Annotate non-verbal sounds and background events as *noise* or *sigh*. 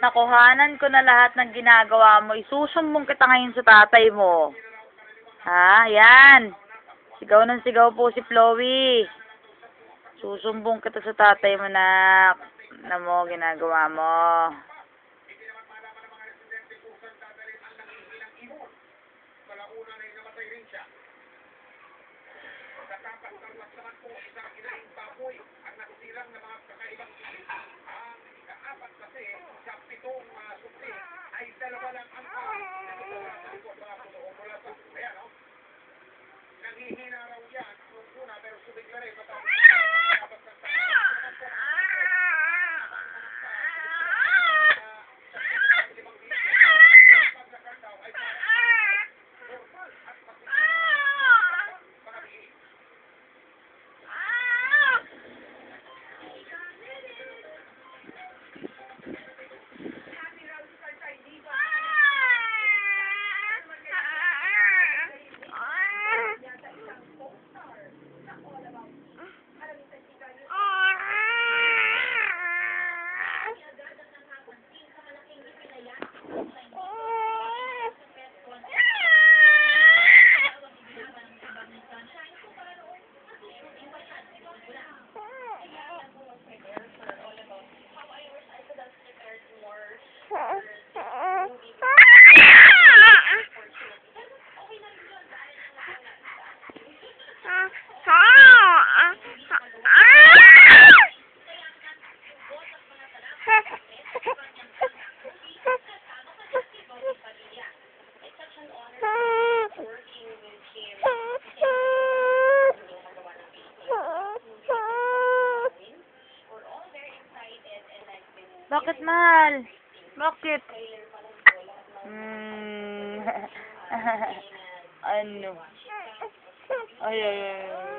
Nakuhanan ko na lahat ng ginagawa mo. Isusumbong kita ngayon sa tatay mo. Ha? Yan. Sigaw ng sigaw po si Chloe. Susumbong kita sa tatay mo na na mo ginagawa mo. Bakit mahal? Bakit? Hmm. *laughs* ano? Ay, ay, ay. ay.